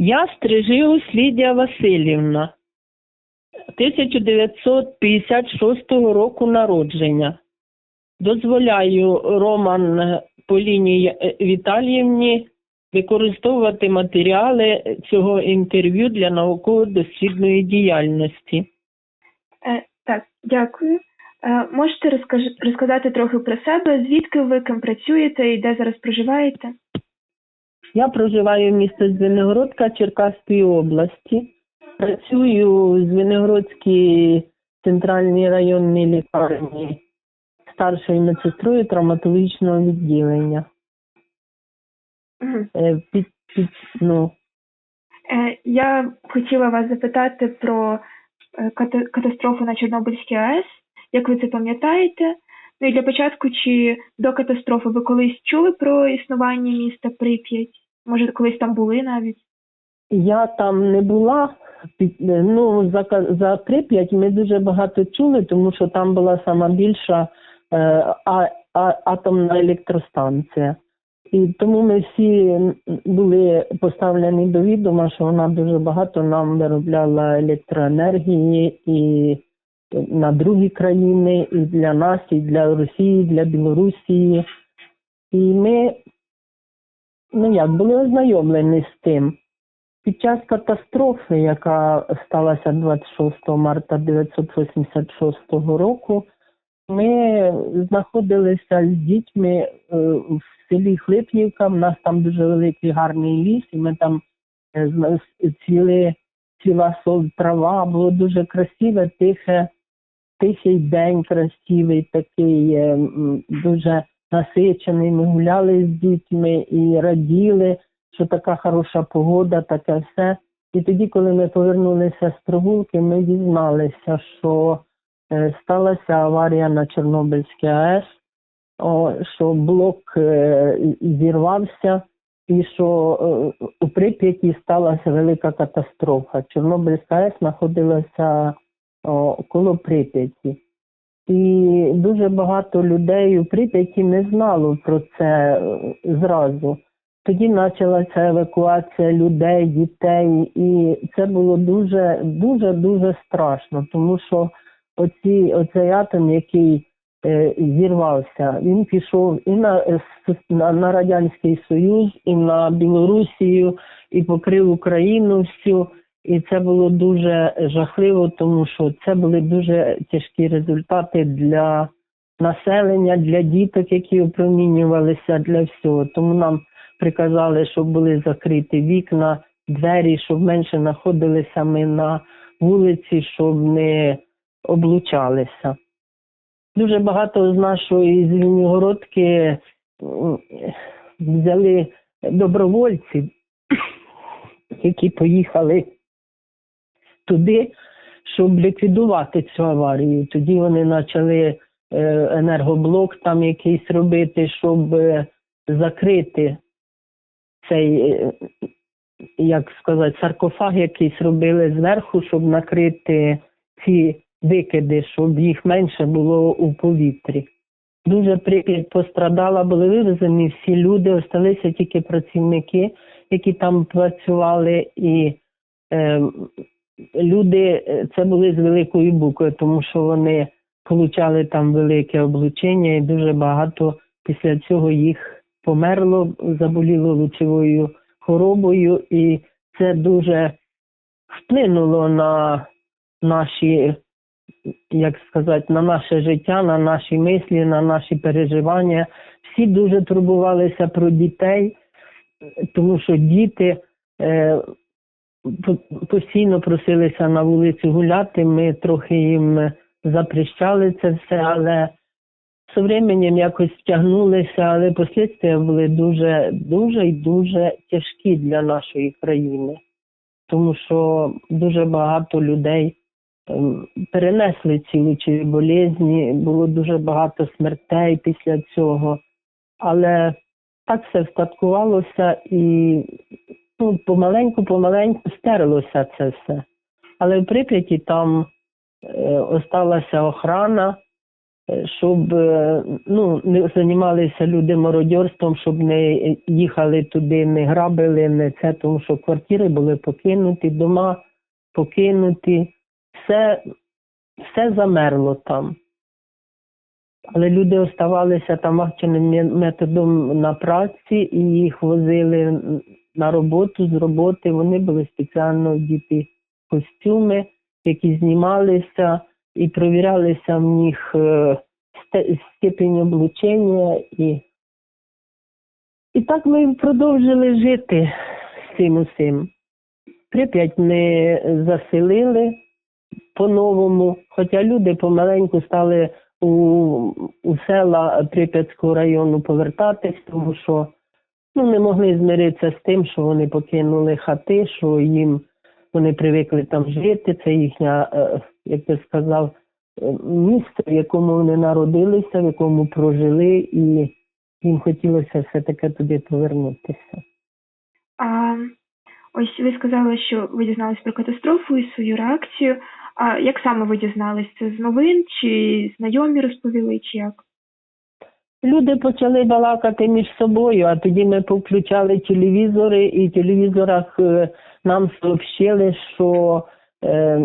Я Стрижиус Лідія Васильівна, 1956 року народження. Дозволяю Роман Поліні Віталіївні використовувати матеріали цього інтерв'ю для науково-дослідної діяльності. Е, так, дякую. Е, можете розкаж- розказати трохи про себе, звідки ви ким працюєте і де зараз проживаєте? Я проживаю в місті Звенигородка Черкаської області. Працюю в Звенигородській центральній районній лікарні старшою медсестрою травматологічного відділення. Е, Під, під, ну, Е, я хотіла вас запитати про е, ката- катастрофу на Чорнобильській АЕС. Як ви це пам'ятаєте? Ну і для початку, чи до катастрофи ви колись чули про існування міста Прип'ять? Може, колись там були навіть? я там не була. Під, ну, за, за Прип'ять ми дуже багато чули, тому що там була сама більша е, а, а, атомна електростанція. І тому ми всі були поставлені до відома, що вона дуже багато нам виробляла електроенергії і на другі країни, і для нас, і для Росії, і для Білорусі. І ми ну як були ознайомлені з тим. Під час катастрофи, яка сталася 26 марта 1986 року, ми знаходилися з дітьми е, в селі Хлипнівка. У нас там дуже великий гарний ліс, і ми там е, цвіли ціла трава, було дуже красиве, тихе, тихий день, красивий, такий е, дуже насичений. Ми гуляли з дітьми і раділи що така хороша погода, таке все. І тоді, коли ми повернулися з прогулки, ми дізналися, що е, сталася аварія на Чорнобильській АЕС, що блок е, зірвався і що у Прип'яті сталася велика катастрофа. Чорнобильська АЕС знаходилася коло Прип'яті. І дуже багато людей у Прип'яті не знало про це е, зразу. Тоді почалася евакуація людей, дітей, і це було дуже, дуже, дуже страшно, тому що оці, оцей атом, який е, зірвався, він пішов і на, е, на, на Радянський Союз, і на Білорусію, і покрив Україну всю. І це було дуже жахливо, тому що це були дуже тяжкі результати для населення, для діток, які опромінювалися, для всього. Тому нам приказали, щоб були закриті вікна, двері, щоб менше знаходилися ми на вулиці, щоб не облучалися. Дуже багато з нашої Звенигородки м, взяли добровольців, які поїхали туди, щоб ліквідувати цю аварію. Тоді вони почали е, енергоблок там якийсь робити, щоб е, закрити цей, е, як сказати, саркофаг якийсь робили зверху, щоб накрити ці викиди, щоб їх менше було у повітрі. Дуже Прип'ять пострадала, були вивезені всі люди, осталися тільки працівники, які там працювали, і е, люди е, це були з великої букви, тому що вони получали там велике облучення, і дуже багато після цього їх померло, заболіло лучовою хворобою, і це дуже вплинуло на наші, як сказати, на наше життя, на наші мислі, на наші переживання. Всі дуже турбувалися про дітей, тому що діти е, постійно просилися на вулицю гуляти. Ми трохи їм запрещали це все, але з временем якось втягнулися, але послідствия були дуже, дуже і дуже тяжкі для нашої країни, тому що дуже багато людей ем, перенесли ці лучові болезні, було дуже багато смертей після цього. Але так все встаткувалося і ну, помаленьку, помаленьку стерлося це все. Але в Прип'яті там е, осталася охрана, е, щоб е, ну, не займалися люди мародьорством, щоб не їхали туди, не грабили, не це, тому що квартири були покинуті, дома покинуті, все, все замерло там. Але люди оставалися там акченим ме- методом на праці і їх возили на роботу з роботи. Вони були спеціально вдіті костюми, які знімалися і провірялися в них е, степінь облучення. І, і так ми продовжили жити з цим усім. Прип'ять ми заселили по-новому, хоча люди помаленьку стали у, у села Прип'ятського району повертатись, тому що ну, не могли змиритися з тим, що вони покинули хати, що їм вони привикли там жити. Це їхня, е, як я сказав, е, місце, в якому вони народилися, в якому прожили, і їм хотілося все-таки туди повернутися. А ось ви сказали, що ви дізнались про катастрофу і свою реакцію. А як саме ви дізнались? Це з новин чи знайомі розповіли, чи як? Люди почали балакати між собою, а тоді ми повключали телевізори, і в телевізорах е, нам сообщили, що е,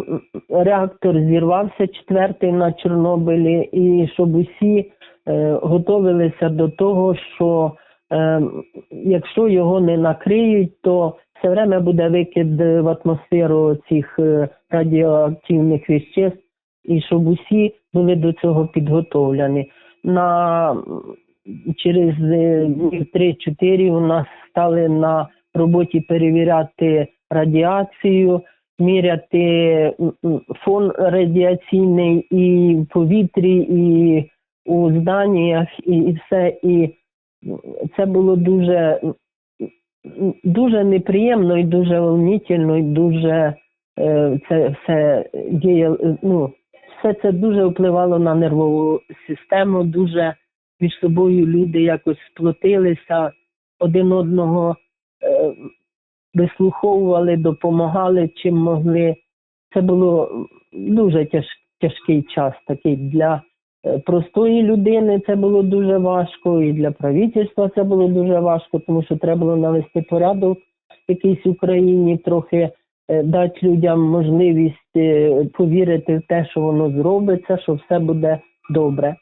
реактор зірвався четвертий на Чорнобилі, і щоб усі е, готовилися до того, що якщо його не накриють, то все время буде викид в атмосферу цих радіоактивних веществ, і щоб усі були до цього підготовлені. На через е, 3-4 у нас стали на роботі перевіряти радіацію, міряти фон радіаційний і в повітрі, і у зданнях, і, і все. І це було дуже, дуже неприємно і дуже волнительно, і дуже е, це все діє, ну, все це дуже впливало на нервову систему, дуже між собою люди якось сплотилися, один одного е, вислуховували, допомагали чим могли. Це було дуже тяж, тяжкий час такий для е, простої людини. Це було дуже важко, і для правительства це було дуже важко, тому що треба було навести порядок в якійсь Україні, трохи дати людям можливість е, повірити в те, що воно зробиться, що все буде добре.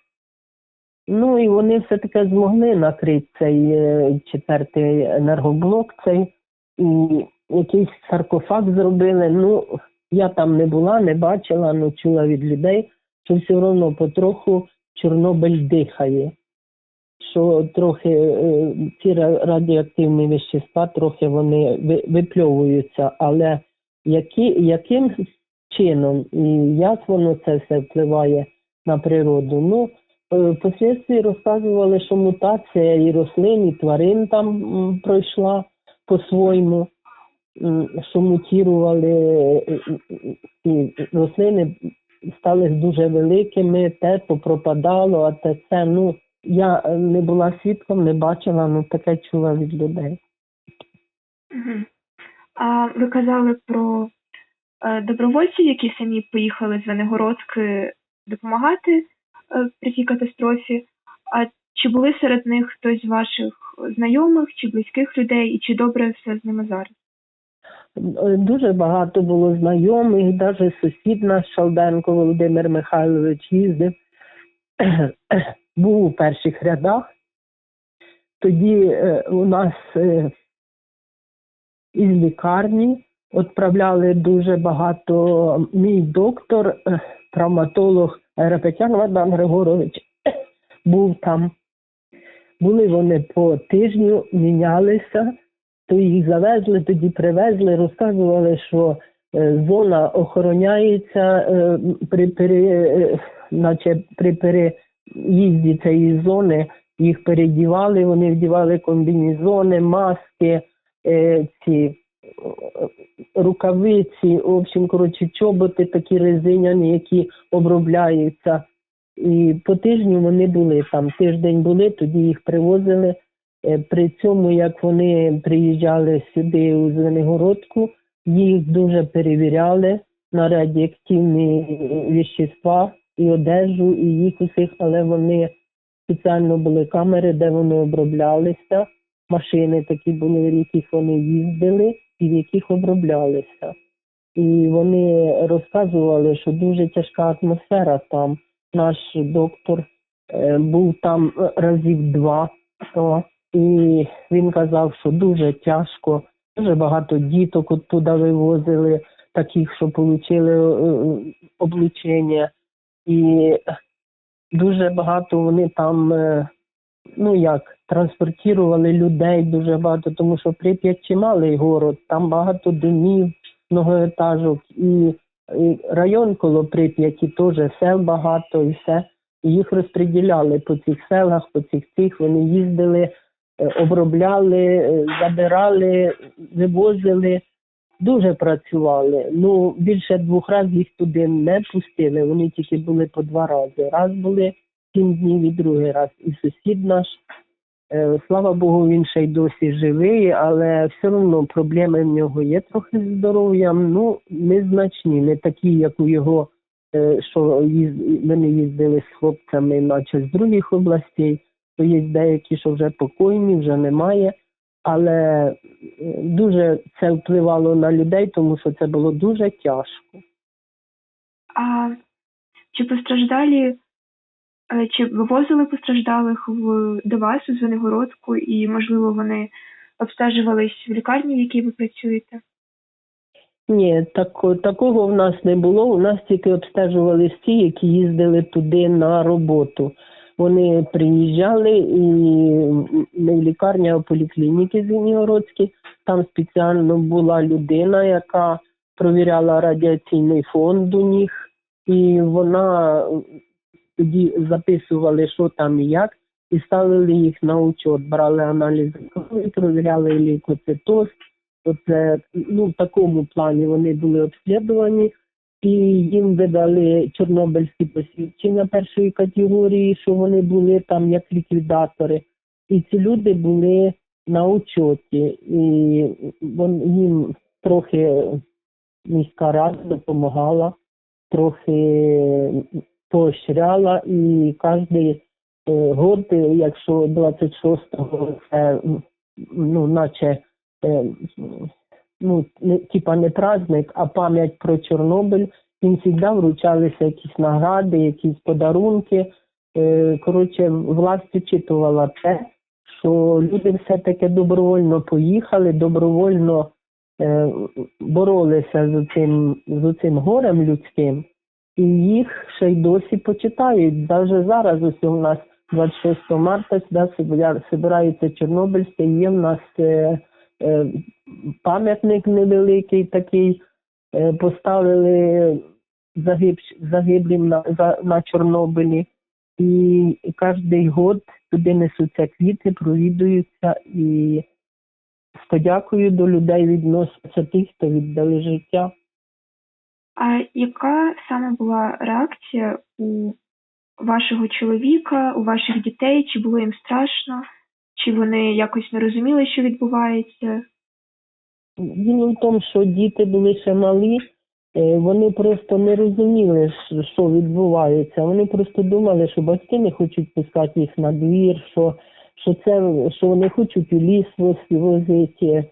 Ну і вони все-таки змогли накрити цей е, четвертий енергоблок, цей і якийсь саркофаг зробили. Ну, я там не була, не бачила, але чула від людей, що все одно потроху Чорнобиль дихає. Що трохи е, ці радіоактивні вещества, трохи вони випльовуються, але які, яким чином і як воно це все впливає на природу? Ну, Е, Впоследствии розказували, що мутація і рослин, і тварин там пройшла по-своєму, що мутірували е, і рослини стали дуже великими, те попропадало, а те це. Ну, я не була свідком, не бачила, ну таке чула від людей. А ви казали про е, добровольців, які самі поїхали з Венегородки допомагати е, при цій катастрофі. А чи були серед них хтось з ваших знайомих чи близьких людей, і чи добре все з ними зараз? Е, Дуже багато було знайомих, навіть сусід наш Шалденко Володимир Михайлович їздив, був у перших рядах. Тоді у нас із лікарні відправляли дуже багато. Мій доктор, е, травматолог Репетян Вадан Григорович, був там. Були вони по тижню, мінялися то їх завезли, тоді привезли, розказували, що е, зона охороняється е, при пере, наче при переїзді цієї зони. Їх передівали, вони вдівали комбінезони, маски, ці е, рукавиці, в общем, коротше, чоботи такі резиняні, які обробляються. І по тижню вони були там. Тиждень були, тоді їх привозили. Е, При цьому, як вони приїжджали сюди у Звенигородку, їх дуже перевіряли на радіоактивні е, вещества, і одежу, і їх усіх, але вони спеціально були камери, де вони оброблялися, машини такі були, в яких вони їздили і в яких оброблялися. І вони розказували, що дуже тяжка атмосфера там. Наш доктор е, був там е, разів два. О, і він казав, що дуже тяжко, дуже багато діток оттуда вивозили, таких, що отримали облучення. І дуже багато вони там, е, ну як, транспортували людей дуже багато, тому що Прип'ять чималий город, там багато домів, многоетажок, і, і район коло Прип'яті теж сел багато і все. І їх розподіляли по цих селах, по цих цих. Вони їздили, е, обробляли, е, забирали, вивозили, дуже працювали. Ну, більше двох разів їх туди не пустили. Вони тільки були по два рази. Раз були сім днів і другий раз. І сусід наш, е, слава Богу, він ще й досі живий, але все одно проблеми в нього є трохи з здоров'ям. Ну, незначні, не такі, як у його е, що вони їздили з хлопцями, наче з других областей, то є деякі, що вже покойні, вже немає. Але е, дуже це впливало на людей, тому що це було дуже тяжко. А чи постраждалі, чи вивозили постраждалих в, до вас у Звенигородку, і, можливо, вони обстежувались в лікарні, в якій ви працюєте? Ні, так, такого в нас не було. У нас тільки обстежували ті, які їздили туди на роботу. Вони приїжджали і не в лікарні, а в поліклініки Звенігородській. Там спеціально була людина, яка провіряла радіаційний фонд у них, і вона тоді записували, що там і як, і ставили їх на учет, брали аналізи крові, провіряли лейкоцитоз. Оце ну в такому плані вони були обслідувані, і їм видали чорнобильські посвідчення першої категорії, що вони були там як ліквідатори. І ці люди були на учоті, і їм трохи міська рада допомагала, трохи поощряла, і кожен год, якщо 26-го це ну, наче е, ну, не, типа не праздник, а пам'ять про Чорнобиль. Їм завжди вручалися якісь награди, якісь подарунки. Е, коротше, власть учитувала те, що люди все-таки добровольно поїхали, добровольно е, боролися з цим, з цим горем людським, і їх ще й досі почитають. Навіть зараз ось у нас 26 марта сюди збираються Чорнобильське, є в нас е, е, пам'ятник невеликий такий, е, поставили загиб, загиблим на, за, на Чорнобилі. І кожен год туди несуться квіти, провідуються і з подякою до людей відносяться тих, хто віддали життя. А яка саме була реакція у вашого чоловіка, у ваших дітей? Чи було їм страшно? Чи вони якось не розуміли, що відбувається? Діло в тому, що діти були ще малі, е, вони просто не розуміли, що- відбувається. Вони просто думали, що батьки не хочуть пускати їх на двір, що, що це що вони хочуть у ліс воз- возити.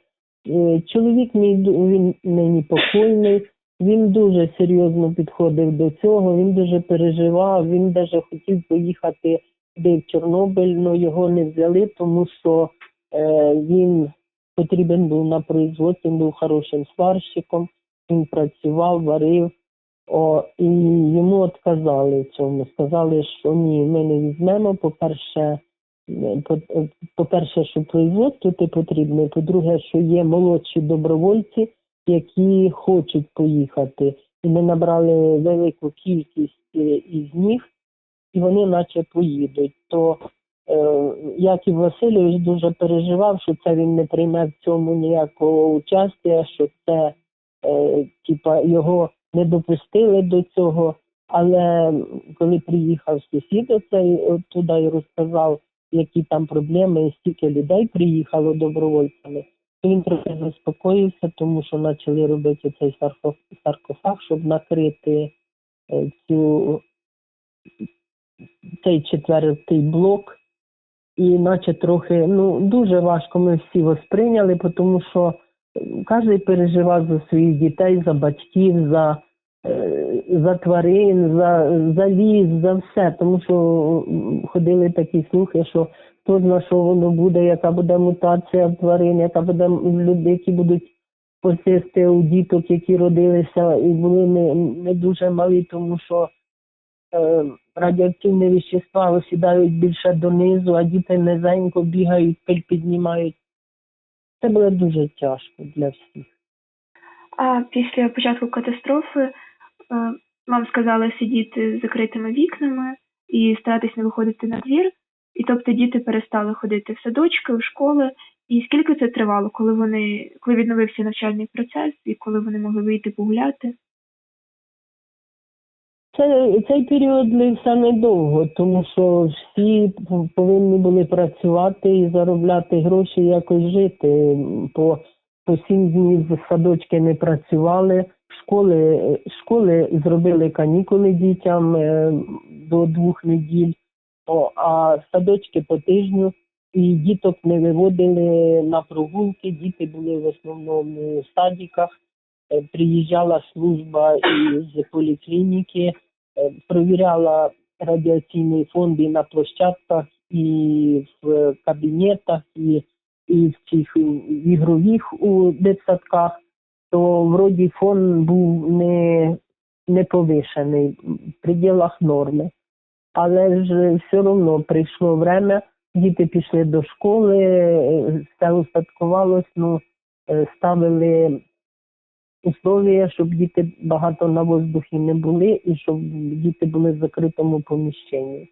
Е, Чоловік мій він нині покойний. Він дуже серйозно підходив до цього. Він дуже переживав. Він навіть хотів поїхати туди в Чорнобиль, але його не взяли, тому що е, він потрібен був на производстві, він був хорошим сварщиком, він працював, варив. О, і йому відказали цьому. Сказали, що ні, ми не візьмемо. По-перше, по- по-перше, що производство ти потрібне, по-друге, що є молодші добровольці, які хочуть поїхати. І ми набрали велику кількість е, із них, і вони наче поїдуть. То е, Яків Васильович дуже переживав, що це він не прийме в цьому ніякого участя, що це е, типа його не допустили до цього. Але коли приїхав сусід оцей туди і розказав, які там проблеми, і стільки людей приїхало добровольцями, він трохи заспокоївся, тому що почали робити цей сарко- саркофаг, щоб накрити е, цю цей четвертий блок, і наче трохи ну дуже важко ми всі восприйняли, тому що кожен переживав за своїх дітей, за батьків, за, е, за тварин, за, за ліс, за все. Тому що ходили такі слухи, що хто зна, що воно буде, яка буде мутація тварин, яка буде в людей, які будуть посісти у діток, які родилися і були не, не дуже малі, тому що е, радіоактивні вещества осідають більше донизу, а діти низенько бігають, пиль піднімають. Це було дуже тяжко для всіх. А після початку катастрофи е, вам сказали сидіти з закритими вікнами і старатись не виходити на двір. І тобто діти перестали ходити в садочки, в школи. І скільки це тривало, коли вони коли відновився навчальний процес і коли вони могли вийти погуляти? Це, цей період длився недовго, тому що всі повинні були працювати і заробляти гроші, якось жити. По, по сім днів садочки не працювали, школи, школи зробили канікули дітям е, до двох неділь, О, а садочки по тижню. І діток не виводили на прогулки, діти були в основному в садиках. Е, Приїжджала служба із поліклініки, е, провіряла радіаційний фонд і на площадках, і в кабінетах, і, і в цих ігрових у дитсадках, то вроді фон був не, не повишений в пределах норми. Але ж все одно прийшло время, діти пішли до школи, все устаткувалось, ну, е, ставили условия, щоб діти багато на воздухі не були і щоб діти були в закритому поміщенні.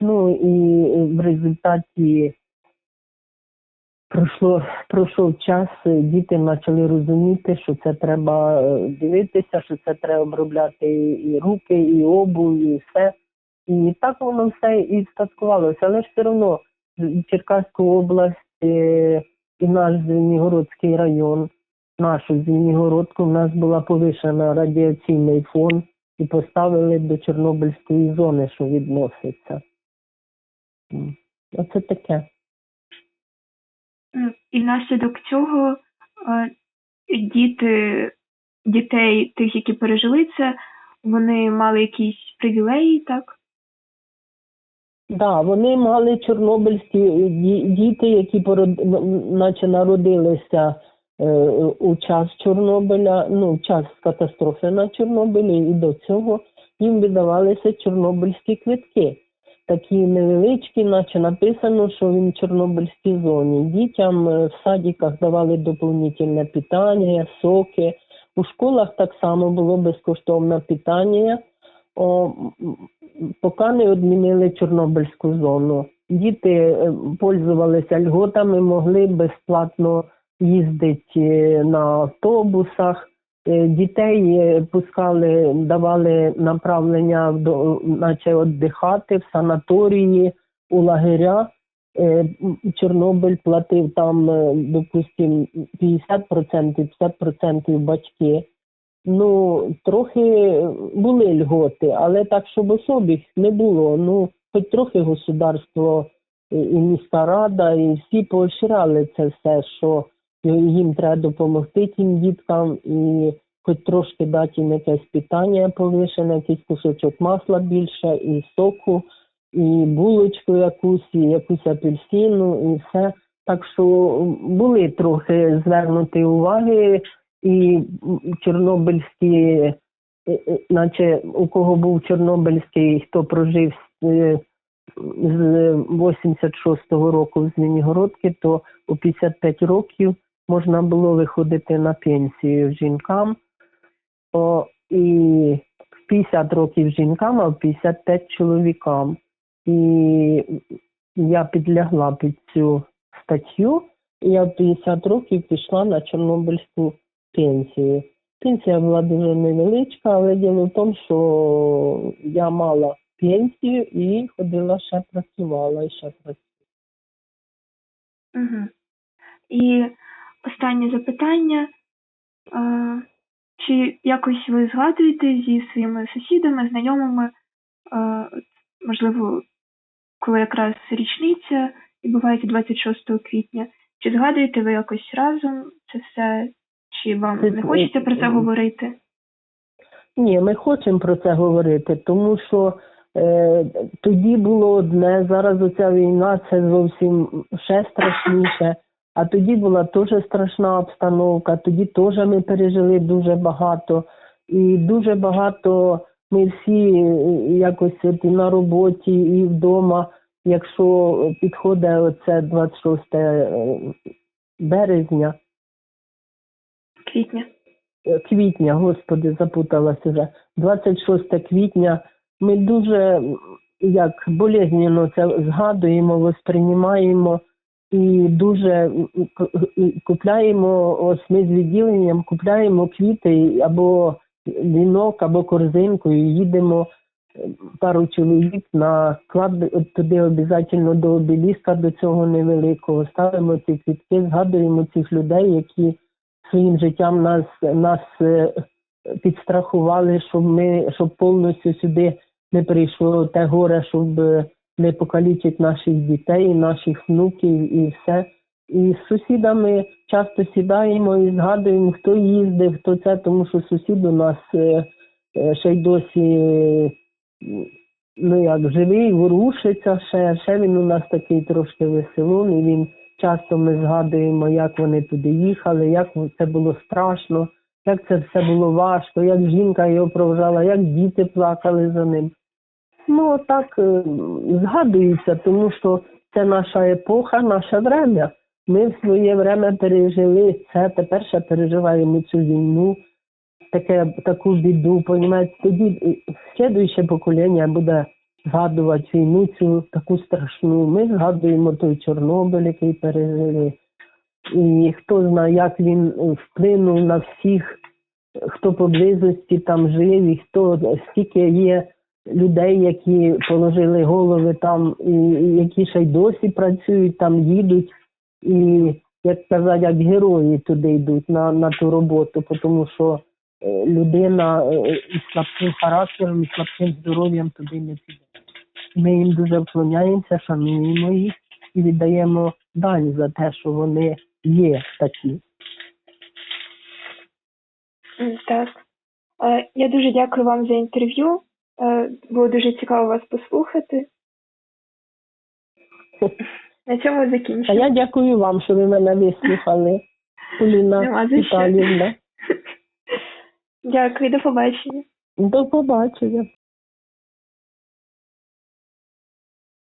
Ну і в результаті пройшло, пройшов час, е, діти почали розуміти, що це треба е, дивитися, що це треба обробляти і руки, і обув, і все. І так воно все і встаткувалося. Але ж все одно Черкаську область е, і наш Звенігородський район, нашу Звенігородку, в нас була повишена радіаційний фон і поставили до Чорнобильської зони, що відноситься. Оце таке. І внаслідок цього е, діти дітей, тих, які пережили це, вони мали якісь привілеї, так? Да, вони мали чорнобильські діти, які пород... наче народилися е, у час Чорнобиля, ну, в час катастрофи на Чорнобилі, і до цього їм видавалися чорнобильські квитки. Такі невеличкі, наче написано, що він в Чорнобильській зоні. Дітям е, в садиках давали доповнительне питання, соки. У школах так само було безкоштовне питання. О, поки не відмінили Чорнобильську зону. Діти е, пользувалися льготами, могли безплатно їздити е, на автобусах. Е, Дітей пускали, давали направлення, до, наче віддихати в санаторії, у лагеря. Чорнобиль платив там, е, допустим, 50%, 50% батьки. Ну, трохи були льготи, але так, щоб особих не було. Ну, хоч трохи государство і міська рада, і всі поощряли це все, що їм треба допомогти тим діткам і хоч трошки дати їм якесь питання повишене, якийсь кусочок масла більше, і соку, і булочку якусь, і якусь апельсину, і все. Так що були трохи звернуті уваги і чорнобильські, е, е, наче у кого був чорнобильський, хто прожив е, з 86-го року в Звенігородки, то у 55 років можна було виходити на пенсію жінкам. О, і в 50 років жінкам, а в 55 чоловікам. І я підлягла під цю статтю, і я в 50 років пішла на Чорнобильську пенсію. Пенсія була дуже невеличка, але діло в тому, що я мала пенсію і ходила ще працювала і ще працювала. Угу. І останнє запитання. Чи якось ви згадуєте зі своїми сусідами, знайомими, можливо, коли якраз річниця відбувається 26 квітня. Чи згадуєте ви якось разом це все? Чи вам не хочеться про це е, говорити? Ні, ми хочемо про це говорити, тому що е, тоді було одне, зараз оця війна це зовсім ще страшніше. А тоді була теж страшна обстановка, тоді теж ми пережили дуже багато. І дуже багато ми всі е, якось от і на роботі, і вдома, якщо підходить оце 26 е, березня, Квітня. Е, квітня, господи, запуталась уже. 26 квітня. Ми дуже як болезненно це згадуємо, восприймаємо і дуже купляємо, ось ми з відділенням купляємо квіти або вінок, або корзинку і їдемо пару чоловік на кладби, от туди обов'язково до обеліска, до цього невеликого. Ставимо ці квітки, згадуємо цих людей, які своїм життям нас, нас е, підстрахували, щоб ми щоб повністю сюди не прийшло те горе, щоб е, не покалічити наших дітей, наших внуків і все. І з сусідами часто сідаємо і згадуємо, хто їздив, хто це, тому що сусід у нас е, ще й досі ну як живий, ворушиться ще, ще він у нас такий трошки веселун, і він часто ми згадуємо, як вони туди їхали, як це було страшно, як це все було важко, як жінка його провжала, як діти плакали за ним. Ну, так е, згадується, тому що це наша епоха, наше время. Ми в своє время пережили це, тепер ще переживаємо цю війну, таке, таку біду, понімаєте, тоді е, слідуюче покоління буде згадувати війну цю таку страшну. Ми згадуємо той Чорнобиль, який пережили. І хто знає, як він вплинув на всіх, хто поблизості там жив, і хто скільки є людей, які положили голови там, і, які ще й досі працюють, там їдуть, і як сказати, як герої туди йдуть на, на ту роботу, тому що е, людина е, із слабким характером, і слабким здоров'ям туди не піде. Ми їм дуже вклоняємося, шануємо їх і віддаємо дань за те, що вони є такі. Так. Е, Я дуже дякую вам за інтерв'ю. Е, Було дуже цікаво вас послухати. На цьому А я дякую вам, що ви мене вислухали, Поліна. Віталіївна. Дякую, до побачення. До побачення.